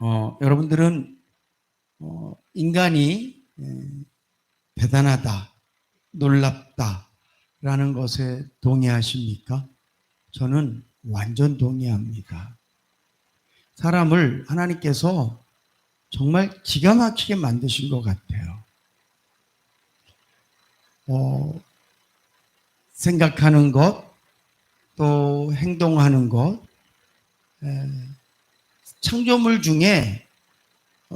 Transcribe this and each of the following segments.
어, 여러분들은 어, 인간이 에, 대단하다, 놀랍다라는 것에 동의하십니까? 저는 완전 동의합니다. 사람을 하나님께서 정말 기가 막히게 만드신 것 같아요. 어, 생각하는 것, 또 행동하는 것, 에, 창조물 중에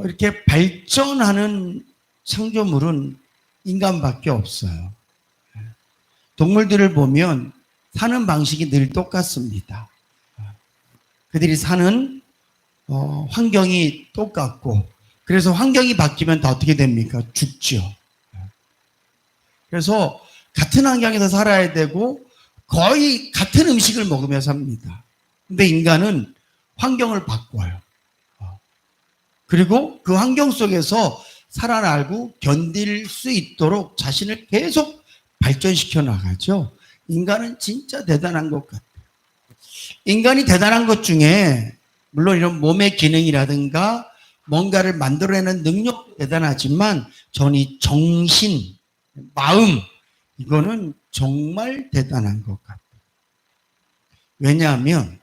이렇게 발전하는 창조물은 인간밖에 없어요. 동물들을 보면 사는 방식이 늘 똑같습니다. 그들이 사는 어, 환경이 똑같고 그래서 환경이 바뀌면 다 어떻게 됩니까? 죽죠. 그래서 같은 환경에서 살아야 되고 거의 같은 음식을 먹으며 삽니다. 근데 인간은 환경을 바꿔요. 어. 그리고 그 환경 속에서 살아나고 견딜 수 있도록 자신을 계속 발전시켜 나가죠. 인간은 진짜 대단한 것 같아요. 인간이 대단한 것 중에 물론 이런 몸의 기능이라든가 뭔가를 만들어내는 능력 대단하지만 저는 이 정신, 마음 이거는 정말 대단한 것 같아요. 왜냐하면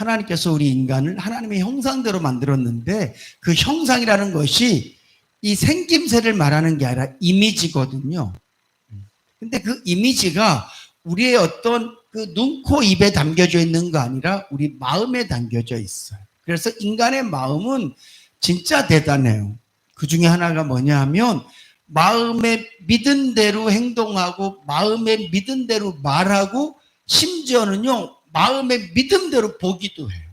하나님께서 우리 인간을 하나님의 형상대로 만들었는데 그 형상이라는 것이 이 생김새를 말하는 게 아니라 이미지거든요. 근데 그 이미지가 우리의 어떤 그 눈, 코, 입에 담겨져 있는 거 아니라 우리 마음에 담겨져 있어요. 그래서 인간의 마음은 진짜 대단해요. 그 중에 하나가 뭐냐 하면 마음에 믿은 대로 행동하고 마음에 믿은 대로 말하고 심지어는요 마음의 믿음대로 보기도 해요.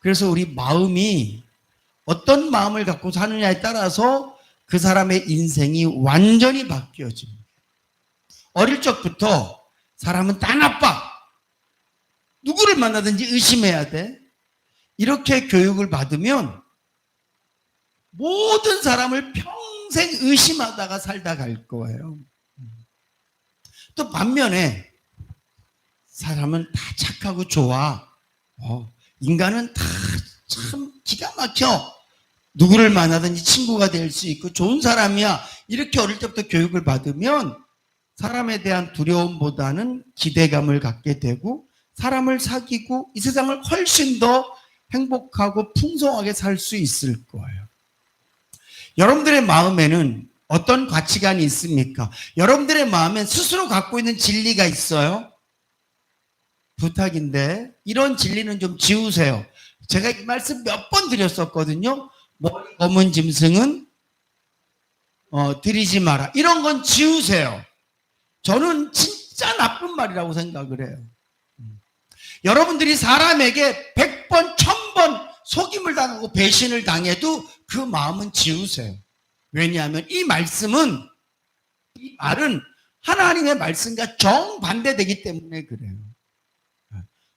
그래서 우리 마음이 어떤 마음을 갖고 사느냐에 따라서 그 사람의 인생이 완전히 바뀌어집니다. 어릴 적부터 사람은 다 나빠. 누구를 만나든지 의심해야 돼. 이렇게 교육을 받으면 모든 사람을 평생 의심하다가 살다 갈 거예요. 또 반면에 사람은 다 착하고 좋아. 어, 인간은 다 참 기가 막혀. 누구를 만나든지 친구가 될 수 있고 좋은 사람이야. 이렇게 어릴 때부터 교육을 받으면 사람에 대한 두려움보다는 기대감을 갖게 되고 사람을 사귀고 이 세상을 훨씬 더 행복하고 풍성하게 살 수 있을 거예요. 여러분들의 마음에는 어떤 가치관이 있습니까? 여러분들의 마음엔 스스로 갖고 있는 진리가 있어요? 부탁인데 이런 진리는 좀 지우세요. 제가 이 말씀 몇 번 드렸었거든요. 머리 검은 짐승은 어, 들이지 마라. 이런 건 지우세요. 저는 진짜 나쁜 말이라고 생각을 해요. 음. 여러분들이 사람에게 100번, 1000번 속임을 당하고 배신을 당해도 그 마음은 지우세요. 왜냐하면 이 말씀은, 이 말은 하나님의 말씀과 정반대되기 때문에 그래요.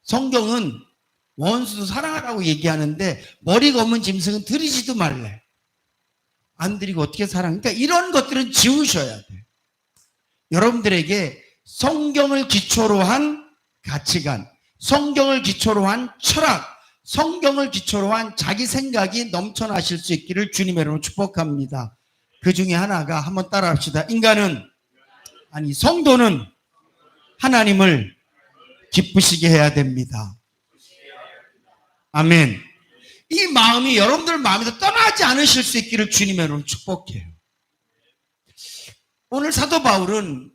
성경은 원수도 사랑하라고 얘기하는데 머리 검은 짐승은 들이지도 말래. 안 들이고 어떻게 사랑? 그러니까 이런 것들은 지우셔야 돼. 여러분들에게 성경을 기초로 한 가치관, 성경을 기초로 한 철학, 성경을 기초로 한 자기 생각이 넘쳐나실 수 있기를 주님의 이름으로 축복합니다. 그 중에 하나가 한번 따라 합시다. 인간은, 아니, 성도는 하나님을 기쁘시게 해야 됩니다. 아멘. 이 마음이 여러분들 마음에서 떠나지 않으실 수 있기를 주님의 이름으로 축복해요. 오늘 사도 바울은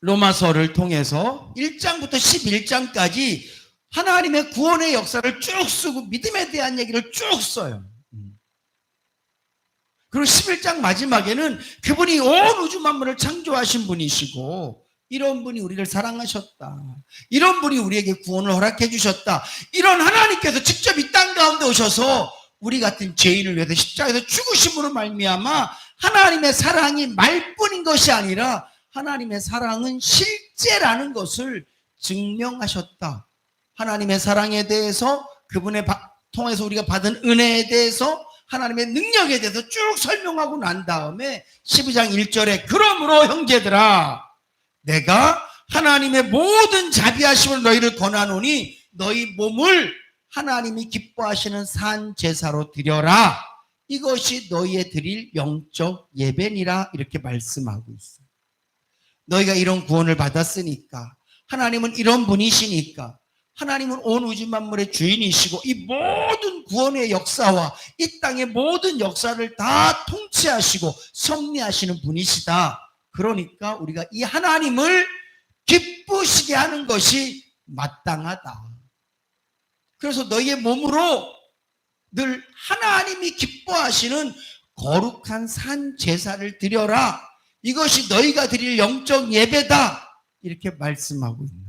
로마서를 통해서 1장부터 11장까지 하나님의 구원의 역사를 쭉 쓰고 믿음에 대한 얘기를 쭉 써요. 그리고 11장 마지막에는 그분이 온 우주 만물을 창조하신 분이시고 이런 분이 우리를 사랑하셨다. 이런 분이 우리에게 구원을 허락해 주셨다. 이런 하나님께서 직접 이 땅 가운데 오셔서 우리 같은 죄인을 위해서 십자가에서 죽으심으로 말미암아 하나님의 사랑이 말뿐인 것이 아니라 하나님의 사랑은 실제라는 것을 증명하셨다. 하나님의 사랑에 대해서 그분의 통해서 우리가 받은 은혜에 대해서 하나님의 능력에 대해서 쭉 설명하고 난 다음에 12장 1절에 그러므로 형제들아 내가 하나님의 모든 자비하심을 너희를 권하노니 너희 몸을 하나님이 기뻐하시는 산 제사로 드려라. 이것이 너희의 드릴 영적 예배니라 이렇게 말씀하고 있어요. 너희가 이런 구원을 받았으니까 하나님은 이런 분이시니까 하나님은 온 우주 만물의 주인이시고 이 모든 구원의 역사와 이 땅의 모든 역사를 다 통치하시고 섭리하시는 분이시다. 그러니까 우리가 이 하나님을 기쁘시게 하는 것이 마땅하다. 그래서 너희의 몸으로 늘 하나님이 기뻐하시는 거룩한 산 제사를 드려라. 이것이 너희가 드릴 영적 예배다. 이렇게 말씀하고 있는.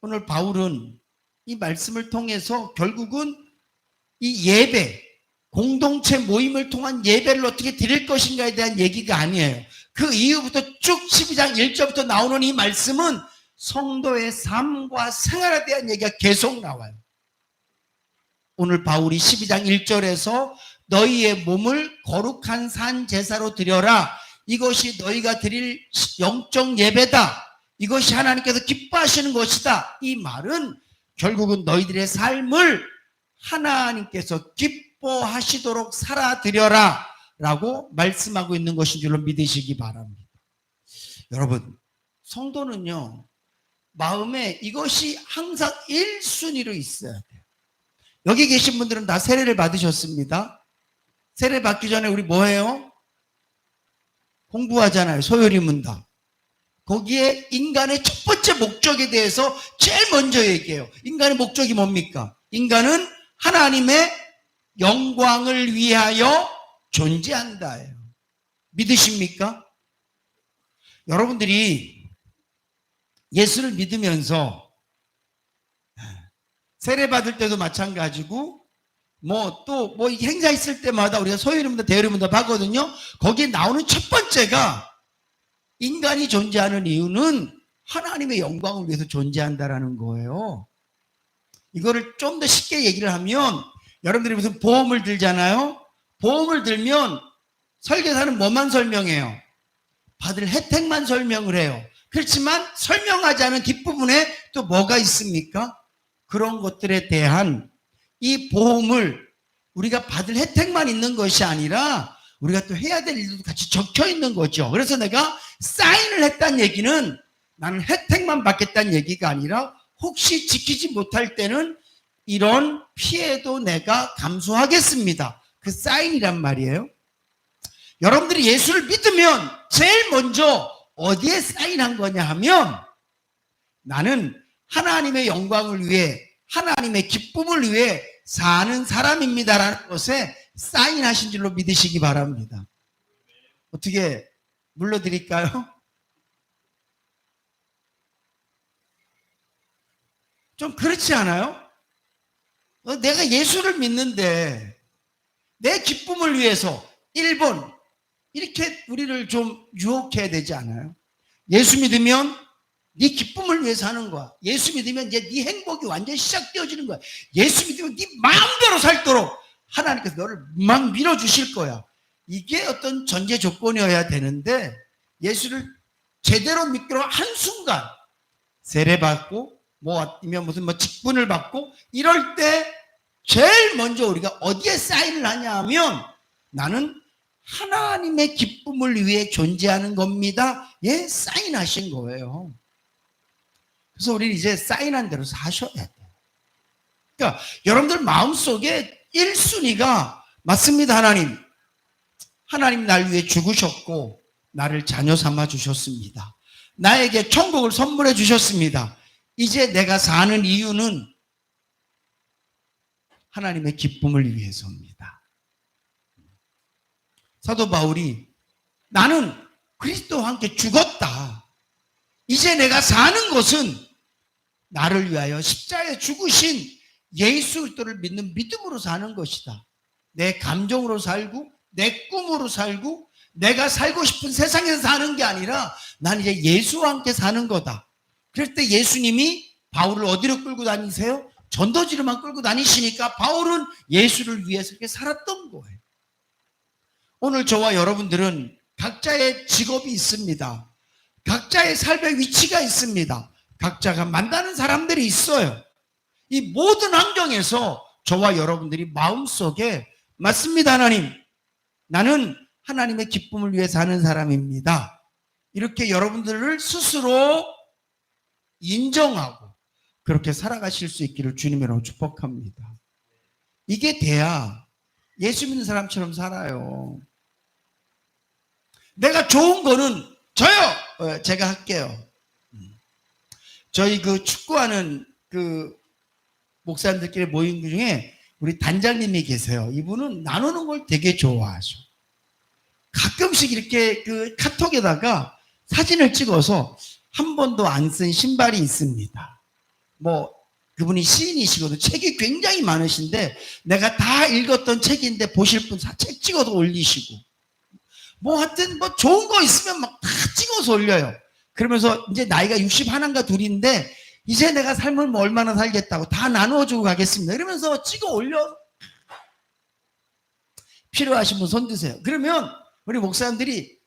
오늘 바울은 이 말씀을 통해서 결국은 이 예배, 공동체 모임을 통한 예배를 어떻게 드릴 것인가에 대한 얘기가 아니에요. 그 이후부터 쭉 12장 1절부터 나오는 이 말씀은 성도의 삶과 생활에 대한 얘기가 계속 나와요. 오늘 바울이 12장 1절에서 너희의 몸을 거룩한 산 제사로 드려라. 이것이 너희가 드릴 영적 예배다. 이것이 하나님께서 기뻐하시는 것이다. 이 말은 결국은 너희들의 삶을 하나님께서 기뻐 하시도록 살아드려라. 라고 말씀하고 있는 것인 줄로 믿으시기 바랍니다. 여러분, 성도는요, 마음에 이것이 항상 1순위로 있어야 돼요. 여기 계신 분들은 다 세례를 받으셨습니다. 세례 받기 전에 우리 뭐 해요? 공부하잖아요. 소요리 문답. 거기에 인간의 첫 번째 목적에 대해서 제일 먼저 얘기해요. 인간의 목적이 뭡니까? 인간은 하나님의 영광을 위하여 존재한다예요. 믿으십니까? 여러분들이 예수를 믿으면서 세례 받을 때도 마찬가지고 뭐 또뭐 행사 있을 때마다 우리가 소유림문답 대유림문답 하거든요. 거기에 나오는 첫 번째가 인간이 존재하는 이유는 하나님의 영광을 위해서 존재한다라는 거예요. 이거를 좀 더 쉽게 얘기를 하면 여러분들이 무슨 보험을 들잖아요. 보험을 들면 설계사는 뭐만 설명해요? 받을 혜택만 설명을 해요. 그렇지만 설명하지 않은 뒷부분에 또 뭐가 있습니까? 그런 것들에 대한 이 보험을 우리가 받을 혜택만 있는 것이 아니라 우리가 또 해야 될 일도 같이 적혀 있는 거죠. 그래서 내가 사인을 했다는 얘기는 나는 혜택만 받겠다는 얘기가 아니라 혹시 지키지 못할 때는 이런 피해도 내가 감수하겠습니다. 그 사인이란 말이에요. 여러분들이 예수를 믿으면 제일 먼저 어디에 사인한 거냐 하면 나는 하나님의 영광을 위해 하나님의 기쁨을 위해 사는 사람입니다라는 것에 사인하신 줄로 믿으시기 바랍니다. 어떻게 물러드릴까요? 좀 그렇지 않아요? 어, 내가 예수를 믿는데 내 기쁨을 위해서 1번 이렇게 우리를 좀 유혹해야 되지 않아요? 예수 믿으면 네 기쁨을 위해서 하는 거야. 예수 믿으면 이제 네 행복이 완전히 시작되어지는 거야. 예수 믿으면 네 마음대로 살도록 하나님께서 너를 막 밀어주실 거야. 이게 어떤 전제 조건이어야 되는데 예수를 제대로 믿기로 한순간 세례받고 뭐 아니면 무슨 뭐 직분을 받고 이럴 때 제일 먼저 우리가 어디에 사인을 하냐 하면 나는 하나님의 기쁨을 위해 존재하는 겁니다. 예, 사인하신 거예요. 그래서 우리 이제 사인한 대로 사셔야 돼요. 그러니까 여러분들 마음속에 1순위가 맞습니다, 하나님. 하나님 날 위해 죽으셨고 나를 자녀 삼아 주셨습니다. 나에게 천국을 선물해 주셨습니다. 이제 내가 사는 이유는 하나님의 기쁨을 위해서입니다. 사도 바울이 나는 그리스도와 함께 죽었다. 이제 내가 사는 것은 나를 위하여 십자에 죽으신 예수 그리스도를 믿는 믿음으로 사는 것이다. 내 감정으로 살고 내 꿈으로 살고 내가 살고 싶은 세상에서 사는 게 아니라 난 이제 예수와 함께 사는 거다. 그럴 때 예수님이 바울을 어디로 끌고 다니세요? 전도지로만 끌고 다니시니까 바울은 예수를 위해서 이렇게 살았던 거예요. 오늘 저와 여러분들은 각자의 직업이 있습니다. 각자의 삶의 위치가 있습니다. 각자가 만나는 사람들이 있어요. 이 모든 환경에서 저와 여러분들이 마음속에 맞습니다, 하나님. 나는 하나님의 기쁨을 위해 사는 사람입니다. 이렇게 여러분들을 스스로 인정하고 그렇게 살아가실 수 있기를 주님으로 축복합니다. 이게 돼야 예수 믿는 사람처럼 살아요. 내가 좋은 거는 저요! 어, 제가 할게요. 음. 저희 그 축구하는 그 목사님들끼리 모인 그 중에 우리 단장님이 계세요. 이분은 나누는 걸 되게 좋아하셔. 가끔씩 이렇게 그 카톡에다가 사진을 찍어서 한 번도 안 쓴 신발이 있습니다. 뭐 그분이 시인이시거든. 책이 굉장히 많으신데 내가 다 읽었던 책인데 보실 분 책 찍어서 올리시고 뭐 하여튼 뭐 좋은 거 있으면 막 다 찍어서 올려요. 그러면서 이제 나이가 60 하나인가 둘인데 이제 내가 삶을 뭐 얼마나 살겠다고 다 나누어주고 가겠습니다. 이러면서 찍어 올려. 필요하신 분 손 드세요. 그러면 우리 목사님들이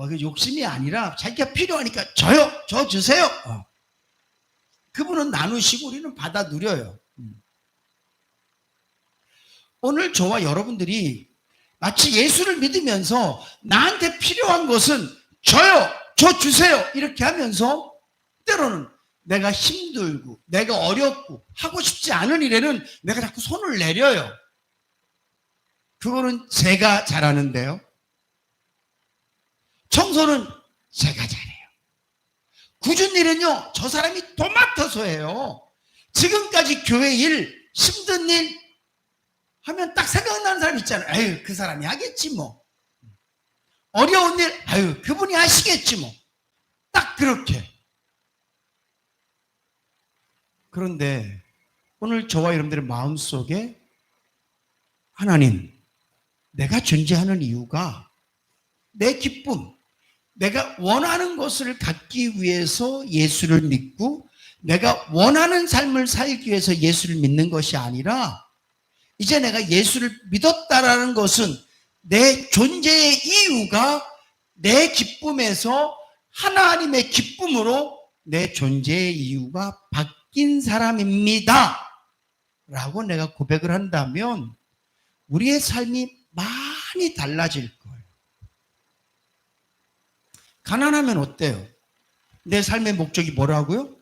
뭐그 욕심이 아니라 자기가 필요하니까 저요, 저 주세요. 어. 그분은 나누시고 우리는 받아 누려요. 음. 오늘 저와 여러분들이 마치 예수를 믿으면서 나한테 필요한 것은 저요, 저 주세요. 이렇게 하면서 때로는 내가 힘들고 내가 어렵고 하고 싶지 않은 일에는 내가 자꾸 손을 내려요. 그거는 제가 잘하는데요. 청소는 제가 잘해요. 굳은 일은요, 저 사람이 도맡아서 해요. 지금까지 교회 일, 힘든 일 하면 딱 생각나는 사람 있잖아요. 아유, 그 사람이 하겠지 뭐. 어려운 일, 아유, 그분이 하시겠지 뭐. 딱 그렇게. 그런데 오늘 저와 여러분들의 마음속에 하나님, 내가 존재하는 이유가 내 기쁨, 내가 원하는 것을 갖기 위해서 예수를 믿고 내가 원하는 삶을 살기 위해서 예수를 믿는 것이 아니라 이제 내가 예수를 믿었다라는 것은 내 존재의 이유가 내 기쁨에서 하나님의 기쁨으로 내 존재의 이유가 바뀐 사람입니다. 라고 내가 고백을 한다면 우리의 삶이 많이 달라질. 가난하면 어때요? 내 삶의 목적이 뭐라고요?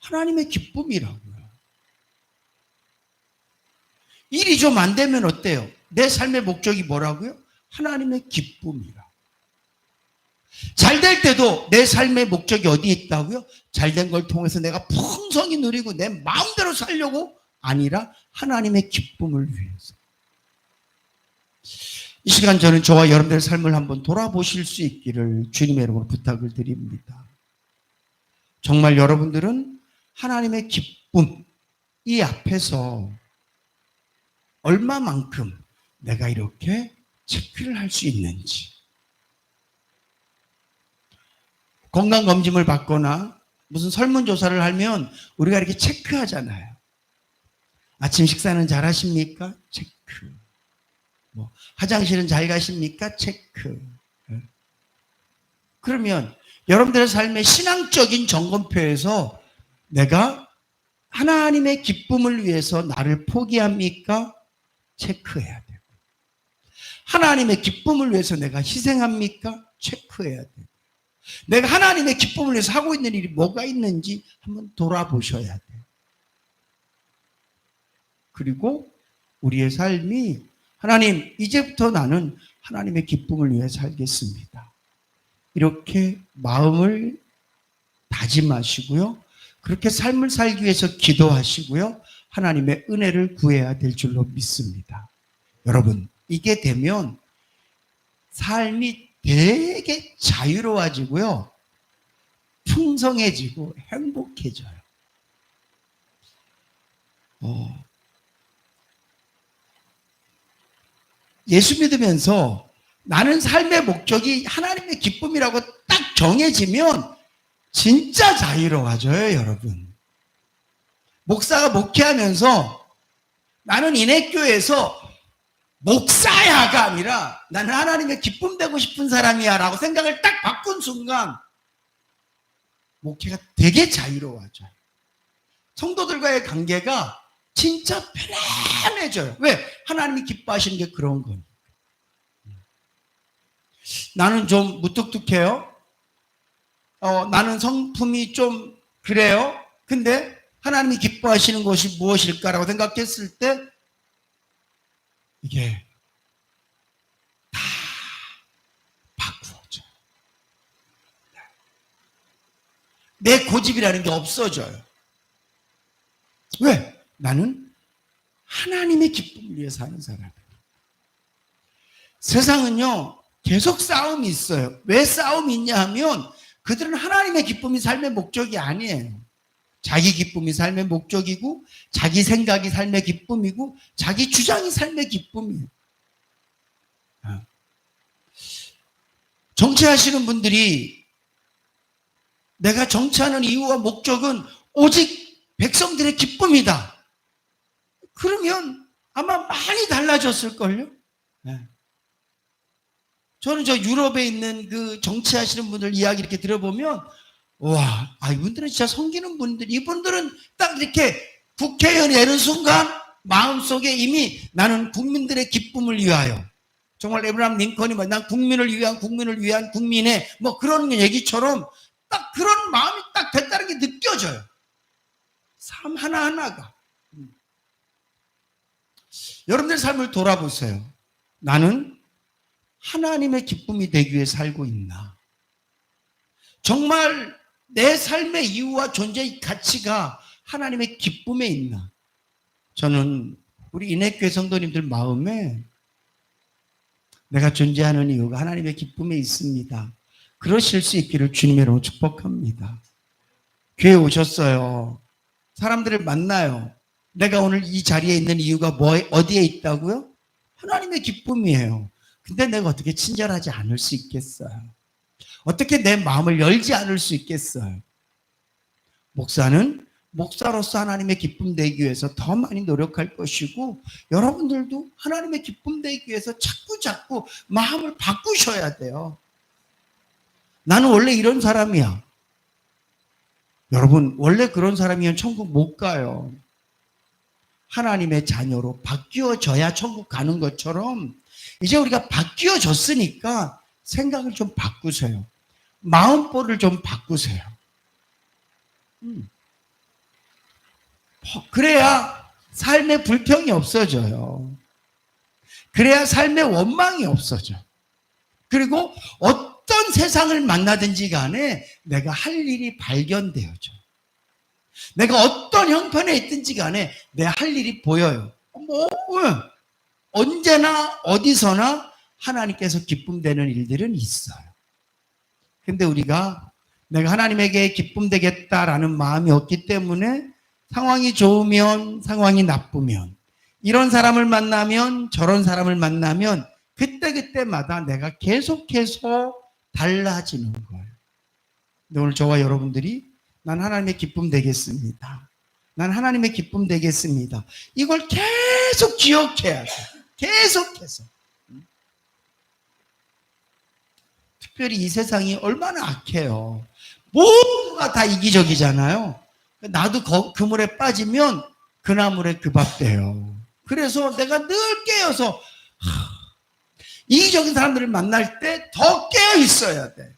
하나님의 기쁨이라고요. 일이 좀 안 되면 어때요? 내 삶의 목적이 뭐라고요? 하나님의 기쁨이라. 잘 될 때도 내 삶의 목적이 어디에 있다고요? 잘 된 걸 통해서 내가 풍성히 누리고 내 마음대로 살려고 아니라 하나님의 기쁨을 위해서. 이 시간 저는 저와 여러분들의 삶을 한번 돌아보실 수 있기를 주님의 이름으로 부탁을 드립니다. 정말 여러분들은 하나님의 기쁨 이 앞에서 얼마만큼 내가 이렇게 체크를 할 수 있는지 건강 검진을 받거나 무슨 설문 조사를 하면 우리가 이렇게 체크하잖아요. 아침 식사는 잘 하십니까? 체크. 뭐 화장실은 잘 가십니까? 체크. 예. 그러면 여러분들의 삶의 신앙적인 점검표에서 내가 하나님의 기쁨을 위해서 나를 포기합니까? 체크해야 돼요. 하나님의 기쁨을 위해서 내가 희생합니까? 체크해야 돼요. 내가 하나님의 기쁨을 위해서 하고 있는 일이 뭐가 있는지 한번 돌아보셔야 돼요. 그리고 우리의 삶이 하나님, 이제부터 나는 하나님의 기쁨을 위해 살겠습니다. 이렇게 마음을 다짐하시고요. 그렇게 삶을 살기 위해서 기도하시고요. 하나님의 은혜를 구해야 될 줄로 믿습니다. 여러분, 이게 되면 삶이 되게 자유로워지고요. 풍성해지고 행복해져요. 어, 예수 믿으면서 나는 삶의 목적이 하나님의 기쁨이라고 딱 정해지면 진짜 자유로워져요, 여러분. 목사가 목회하면서 나는 인해교에서 목사야가 아니라 나는 하나님의 기쁨 되고 싶은 사람이야 라고 생각을 딱 바꾼 순간 목회가 되게 자유로워져요. 성도들과의 관계가 진짜 편안해져요. 왜? 하나님이 기뻐하시는 게 그런 거예요. 나는 좀 무뚝뚝해요. 어, 나는 성품이 좀 그래요. 근데 하나님이 기뻐하시는 것이 무엇일까라고 생각했을 때 이게 다 바꾸어져요. 내 고집이라는 게 없어져요. 왜? 나는 하나님의 기쁨을 위해 사는 사람이에요. 세상은요, 계속 싸움이 있어요. 왜 싸움이 있냐 하면 그들은 하나님의 기쁨이 삶의 목적이 아니에요. 자기 기쁨이 삶의 목적이고, 자기 생각이 삶의 기쁨이고, 자기 주장이 삶의 기쁨이에요. 아. 정치하시는 분들이 내가 정치하는 이유와 목적은 오직 백성들의 기쁨이다. 그러면 아마 많이 달라졌을걸요? 네. 저는 저 유럽에 있는 그 정치하시는 분들 이야기 이렇게 들어보면, 와, 아, 이분들은 진짜 섬기는 분들, 이분들은 딱 이렇게 국회의원이 되는 순간 마음속에 이미 나는 국민들의 기쁨을 위하여, 정말 에브라함 링컨이 뭐, 난 국민을 위한, 국민을 위한, 국민의 뭐 그런 얘기처럼 딱 그런 마음이 딱 됐다는 게 느껴져요. 삶 하나하나가. 음. 여러분들 삶을 돌아보세요. 나는 하나님의 기쁨이 되기 위해 살고 있나? 정말 내 삶의 이유와 존재의 가치가 하나님의 기쁨에 있나? 저는 우리 인해교회 성도님들 마음에 내가 존재하는 이유가 하나님의 기쁨에 있습니다. 그러실 수 있기를 주님으로 축복합니다. 교회 오셨어요. 사람들을 만나요. 내가 오늘 이 자리에 있는 이유가 뭐, 어디에 있다고요? 하나님의 기쁨이에요. 근데 내가 어떻게 친절하지 않을 수 있겠어요? 어떻게 내 마음을 열지 않을 수 있겠어요? 목사는 목사로서 하나님의 기쁨 되기 위해서 더 많이 노력할 것이고 여러분들도 하나님의 기쁨 되기 위해서 자꾸 자꾸 마음을 바꾸셔야 돼요. 나는 원래 이런 사람이야. 여러분, 원래 그런 사람이면 천국 못 가요. 하나님의 자녀로 바뀌어져야 천국 가는 것처럼 이제 우리가 바뀌어졌으니까 생각을 좀 바꾸세요. 마음보를 좀 바꾸세요. 음. 그래야 삶의 불평이 없어져요. 그래야 삶의 원망이 없어져. 그리고 어떤 세상을 만나든지 간에 내가 할 일이 발견되어져. 내가 어떤 형편에 있든지 간에 내 할 일이 보여요. 뭐, 언제나 어디서나 하나님께서 기쁨되는 일들은 있어요. 근데 우리가 내가 하나님에게 기쁨 되겠다라는 마음이 없기 때문에 상황이 좋으면 상황이 나쁘면 이런 사람을 만나면 저런 사람을 만나면 그때그때마다 내가 계속해서 달라지는 거예요. 오늘 저와 여러분들이 난 하나님의 기쁨 되겠습니다. 난 하나님의 기쁨 되겠습니다. 이걸 계속 기억해야 돼. 계속해서. 특별히 이 세상이 얼마나 악해요. 모두가 다 이기적이잖아요. 나도 그 물에 빠지면 그 나물에 그밥 돼요. 그래서 내가 늘 깨어서 이기적인 사람들을 만날 때 더 깨어 있어야 돼.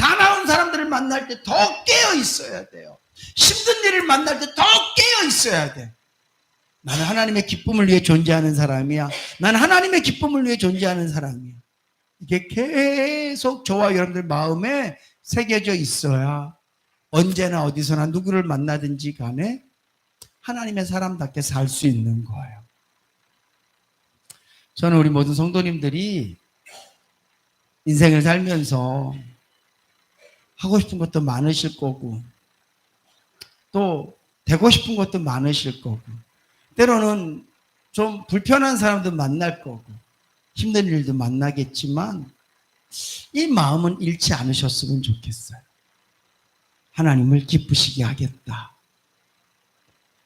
사나운 사람들을 만날 때 더 깨어 있어야 돼요. 힘든 일을 만날 때 더 깨어 있어야 돼. 나는 하나님의 기쁨을 위해 존재하는 사람이야. 나는 하나님의 기쁨을 위해 존재하는 사람이야. 이게 계속 저와 여러분들 마음에 새겨져 있어야 언제나 어디서나 누구를 만나든지 간에 하나님의 사람답게 살 수 있는 거예요. 저는 우리 모든 성도님들이 인생을 살면서 하고 싶은 것도 많으실 거고, 또 되고 싶은 것도 많으실 거고, 때로는 좀 불편한 사람도 만날 거고, 힘든 일도 만나겠지만, 이 마음은 잃지 않으셨으면 좋겠어요. 하나님을 기쁘시게 하겠다.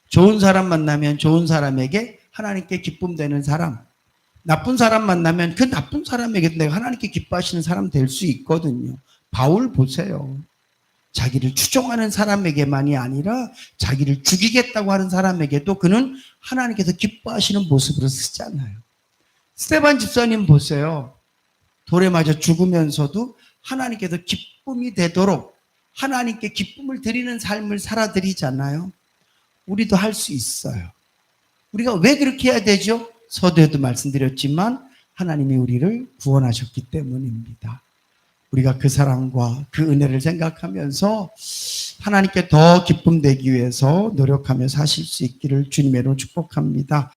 좋은 사람 만나면 좋은 사람에게 하나님께 기쁨 되는 사람, 나쁜 사람 만나면 그 나쁜 사람에게 내가 하나님께 기뻐하시는 사람 될 수 있거든요. 바울 보세요. 자기를 추종하는 사람에게만이 아니라 자기를 죽이겠다고 하는 사람에게도 그는 하나님께서 기뻐하시는 모습으로 쓰잖아요. 스테반 집사님 보세요. 돌에 맞아 죽으면서도 하나님께서 기쁨이 되도록 하나님께 기쁨을 드리는 삶을 살아드리잖아요. 우리도 할 수 있어요. 우리가 왜 그렇게 해야 되죠? 서두에도 말씀드렸지만 하나님이 우리를 구원하셨기 때문입니다. 우리가 그 사랑과 그 은혜를 생각하면서 하나님께 더 기쁨 되기 위해서 노력하며 사실 수 있기를 주님으로 축복합니다.